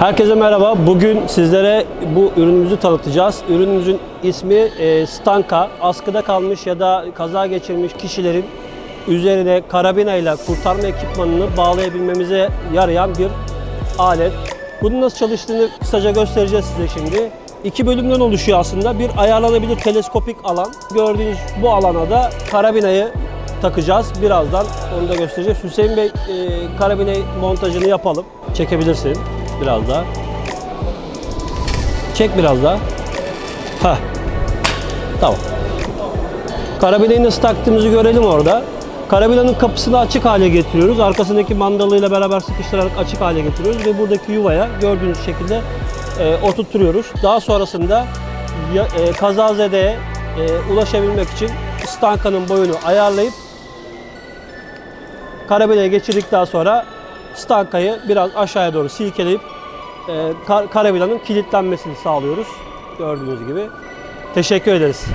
Herkese merhaba. Bugün sizlere bu ürünümüzü tanıtacağız. Ürünümüzün ismi e, Stanka. Askıda kalmış ya da kaza geçirmiş kişilerin üzerine karabina ile kurtarma ekipmanını bağlayabilmemize yarayan bir alet. Bunun nasıl çalıştığını kısaca göstereceğiz size şimdi. İki bölümden oluşuyor aslında. Bir ayarlanabilir teleskopik alan. Gördüğünüz bu alana da karabinayı takacağız. Birazdan onu da göstereceğiz. Hüseyin Bey e, karabine montajını yapalım. Çekebilirsin biraz daha. Çek biraz daha. Ha. Tamam. Karabineyi nasıl taktığımızı görelim orada. Karabinanın kapısını açık hale getiriyoruz. Arkasındaki mandalıyla beraber sıkıştırarak açık hale getiriyoruz ve buradaki yuvaya gördüğünüz şekilde e, oturtturuyoruz. Daha sonrasında ya, e, kazazedeye e, ulaşabilmek için stankanın boyunu ayarlayıp karabineye geçirdikten sonra stankayı biraz aşağıya doğru silkeleyip e, kar- karabinanın kilitlenmesini sağlıyoruz. Gördüğünüz gibi. Teşekkür ederiz.